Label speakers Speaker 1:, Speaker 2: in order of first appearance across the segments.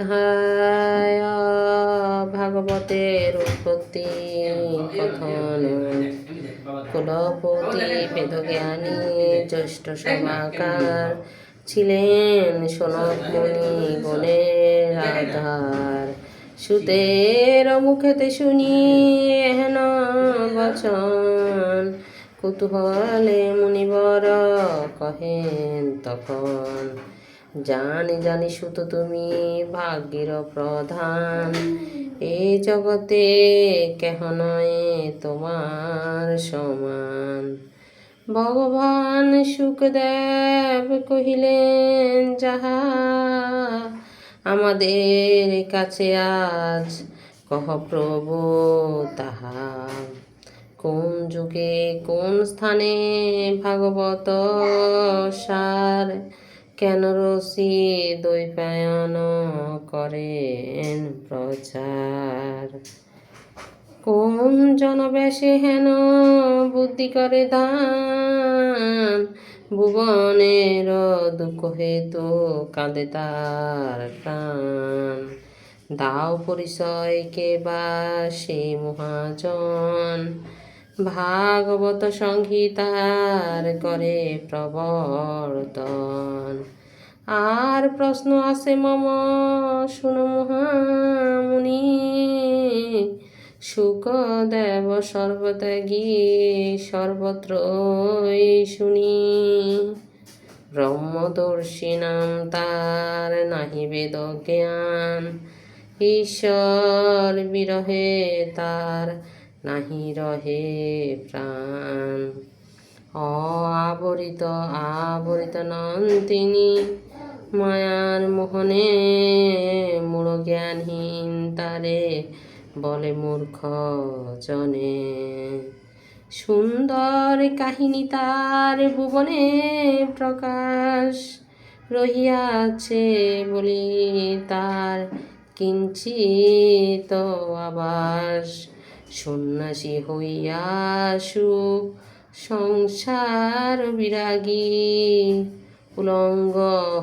Speaker 1: হায় ভাগবতের উৎপত্তি, কথন কুলপতি, বেদজ্ঞানী, জ্যৈষ্ঠ সমাকার ছিলেন সনক মুনি গণের আধার। সুতের মুখেতে শুনি এহেন বচন, কুতূহলে মুনিবর কহেন তখন। জানি জানি সুত তুমি ভাগ্যের প্রধান। এই জগতে কেহ নয় তোমার সমান। ভগবান সুখদেব কহিলেন, যাহা আমাদের কাছে আজ, কহ প্রভু তাহা। কোন যুগে কোন স্থানে ভাগবত সার কেন রসি দৈপায়ন করেন প্রচার? কোন জনবেশে হেন বুদ্ধি করে দান? ভুবনের দুঃখ হেতু কাঁদে তার প্রাণ। দাও পরিচয় কে বা সে মহাজন। ভাগবত সংহিতার করে প্রবর্তন। আর প্রশ্ন আছে মম, শুনো মহামুনি, সুখদেব সর্বত্যাগী সর্বত্রই শুনি। ব্রহ্মদর্শী নাম তার নাহি বেদ জ্ঞান ঈশ্বর বিরহে তার নাহি রহে প্রাণ। আবরিত আবরিত নন তিনি মায়ার মোহনে মূঢ় জ্ঞানহীন তারে বলে মূর্খ জনে। সুন্দর কাহিনী তার ভুবনে প্রকাশ রহিয়াছে বলি তার কিঞ্চিত আবাস। সন্ন্যাসী হইয়া সংসার বিরাগী। উলঙ্গ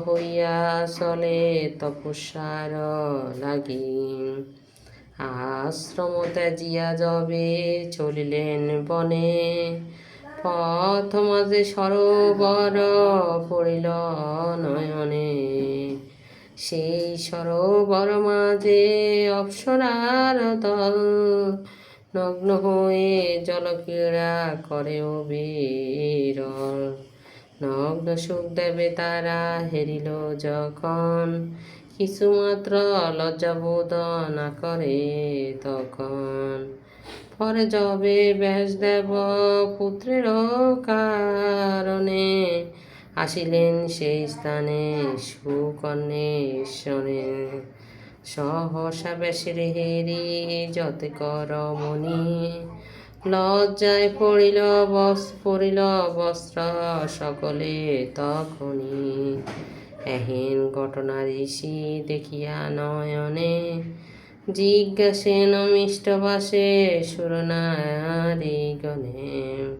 Speaker 1: হইয়া চলে তপস্যার লাগি। আশ্রম ত্যাজিয়া যবে চলিলেন বনে। পথ মাঝে সরোবর পড়িল নয়নে। সেই সরোবর মাঝে অপ্সরার দল নগ্ন হয়ে জলক্রীড়া করে বিরল নগ্ন সুখ দেবে তারা, হেরিল যখন। কিছুমাত্র লজ্জাবোধ না করে তখন। পরে যবে ব্যাসদেব পুত্রের কারণে, আসিলেন সেই স্থানে সুকন্যেশ্বরে। সহসা বেশের হেরি যত কর মনি। লজ্জায় পড়িল বস, পড়িল বস্ত্র সকলে তখনই। এহেন ঘটনা ঋষি দেখিয়া নয়নে জিজ্ঞাসেন মিষ্টবাসে সুরনারী গণে।